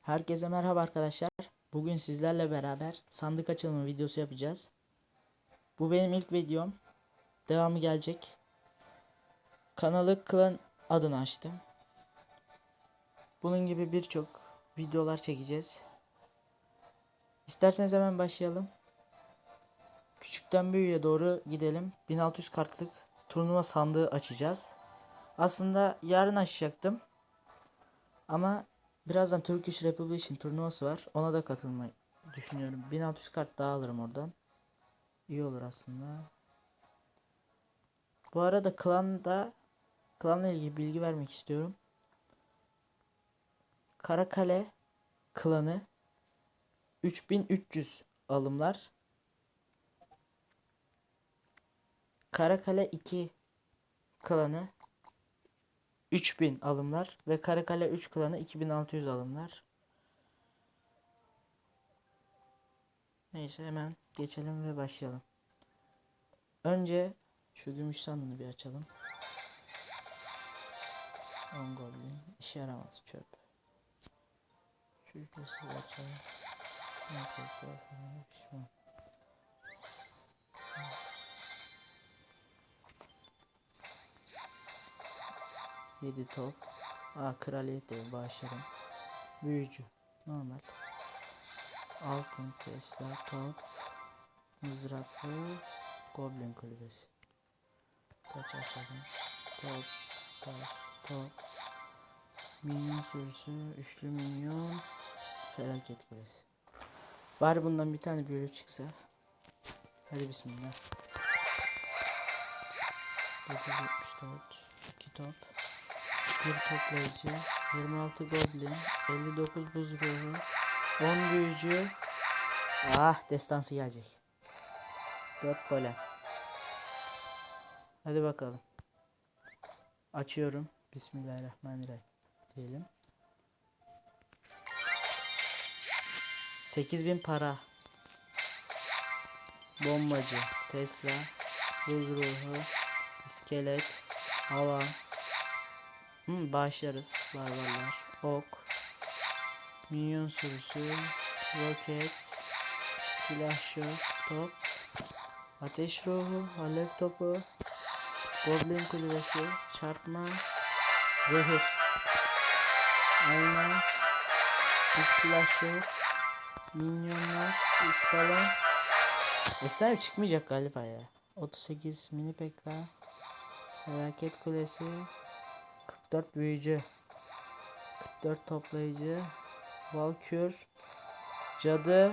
Herkese merhaba arkadaşlar. Bugün sizlerle beraber sandık açılımı videosu yapacağız. Bu benim ilk videom. Devamı gelecek. Kanalı Klan adını açtım. Bunun gibi birçok videolar çekeceğiz. İsterseniz hemen başlayalım. Küçükten büyüğe doğru gidelim. 1600 kartlık turnuva sandığı açacağız. Aslında yarın açacaktım. Ama birazdan Turkish Republication turnuvası var. Ona da katılmayı düşünüyorum. 1600 kart daha alırım oradan. İyi olur aslında. Bu arada klanda klanla ilgili bilgi vermek istiyorum. Karakale klanı 3300 alımlar. Karakale 2 klanı 3000 alımlar ve Karakale 3 klanı 2600 alımlar. Neyse hemen geçelim ve başlayalım. Önce şu gümüş sandığını bir açalım. 10 goblin işe yaramaz çöp. Şu ülkesi açalım. Ne kadar pişman. 7 top. Aa kraliyet de bağışlarım. Büyücü. Normal. Altın Tesla top. Mızraklı. Goblin kulübesi. Taç açalım. Top. Taş. Top. Minyon sürüsü. Üçlü minyon. Felaket kulesi. Var bundan bir tane böyle çıksa. Hadi bismillah. 974. 2 top. Bir toplayıcı, 26 goblin, 59 buz ruhu, 10 büyücü. Ah destansı gelecek. 4 golem. Hadi bakalım. Açıyorum. Bismillahirrahmanirrahim. Diyelim. 8000 para. Bombacı, Tesla, buz ruhu, iskelet, hava, Hmm, bağışlarız. Barbarlar. Ok. Minyon sürüsü. Roket. Silah şok. Top. Ateş ruhu. Alev topu. Goblin kulübesi. Çarpma. Zehir. Ayna. Bir silah şok. Minyonlar. Üç balon. Efsane çıkmayacak galiba ya. 38 mini PK. Felaket kulesi. 44 büyücü. 44 toplayıcı. Valkür Cadı.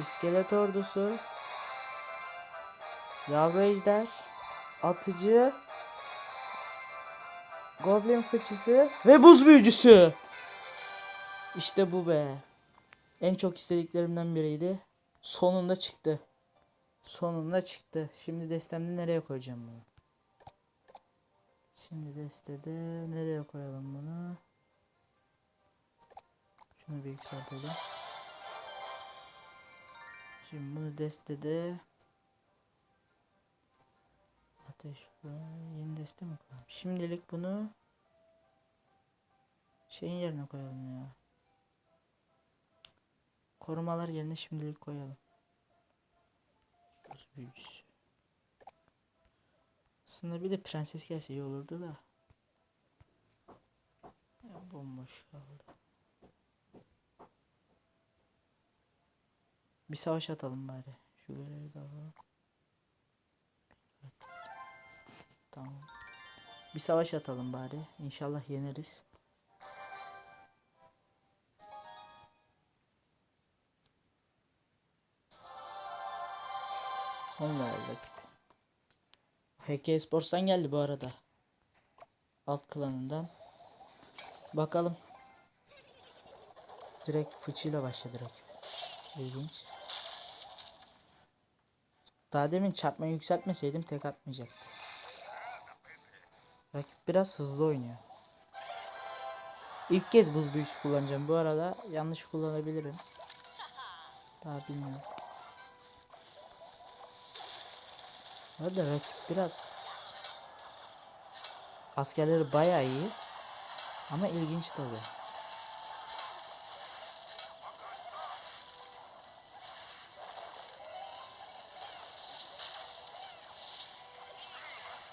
İskelet ordusu. Yavru ejder. Atıcı. Goblin fıçısı ve buz büyücüsü. İşte bu be. En çok istediklerimden biriydi. Sonunda çıktı. Sonunda çıktı. Şimdi destemde nereye koyacağım bunu Şimdi destede nereye koyalım bunu? Şunu bir yükseltelim. Şimdi bunu destede ateş yeni deste mi koyalım? Şimdilik bunu şeyin yerine koyalım ya. Korumalar yerine şimdilik koyalım. Büyücüsü. Aslında bir de prenses gelse iyi olurdu da. Ya bomboş kaldı. Bir savaş atalım bari. Şu görevi de alalım. Evet. Tamam. Bir savaş atalım bari. İnşallah yeneriz. Onunla rakip. HK Sports'tan geldi bu arada. Alt klanından. Bakalım. Direkt fıçıyla başladı rakip. İlginç. Daha demin çarpmayı yükseltmeseydim tek atmayacaktı. Rakip biraz hızlı oynuyor. İlk kez buz büyüsü kullanacağım. Bu arada yanlış kullanabilirim. Daha bilmiyorum. Orada rakip biraz askerleri bayağı iyi ama ilginç tabi.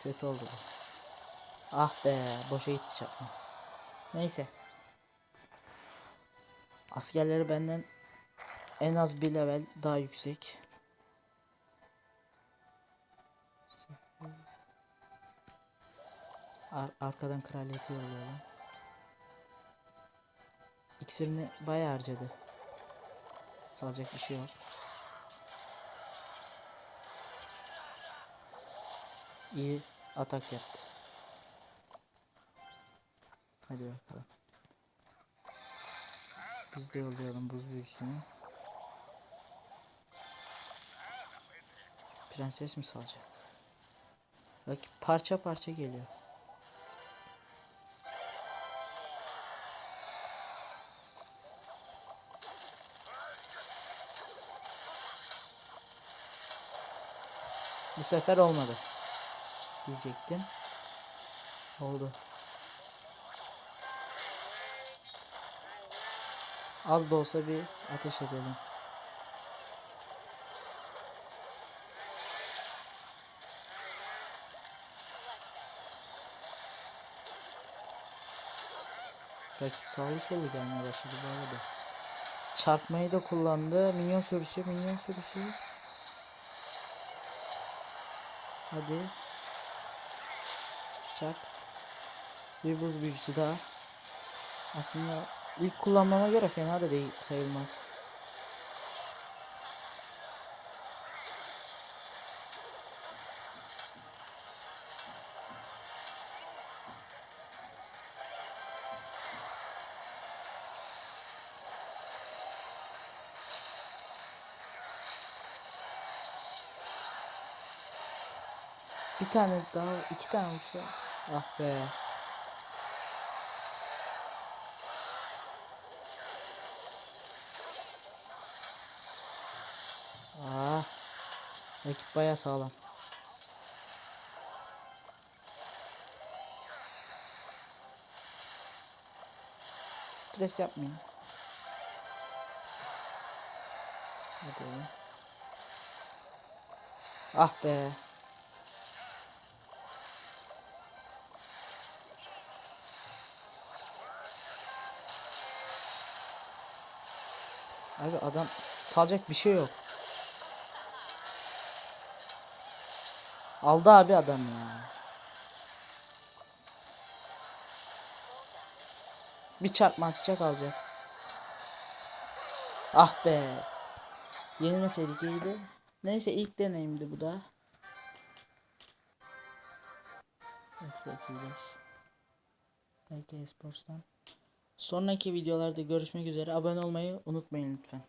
Kötü oldu bu. Ah be boşa gitti çakma. Neyse. Askerleri benden en az bir level daha yüksek. Ar- arkadan kraliyeti yolluyorum. İksirini bayağı harcadı. Salacak bir şey yok. İyi atak yaptı. Hadi bakalım. Biz de yollayalım buz büyüsünü. Prenses mi salacak? Bak parça parça geliyor. Bu sefer olmadı. Diyecektim. Oldu. Az da olsa bir ateş edelim. Rakip sağlı solu gelmeye başladı bu arada. Çarpmayı da kullandı. Minyon sürüsü, minyon sürüsü. Hadi. Çak. Bir buz büyücüsü daha. Aslında ilk kullanmama göre fena da değil sayılmaz. Bir tane daha, iki tane olsa. Ah be. Ah. Rakip baya sağlam. Stres yapmayın. Hadi. Ah be. Abi adam salacak bir şey yok. Aldı abi adam ya. Bir çarpma atacak alacak. Ah be. Yenilmeseydik iyiydi. Neyse ilk deneyimdi bu da. Belki Esports'tan. Sonraki videolarda görüşmek üzere. Abone olmayı unutmayın lütfen.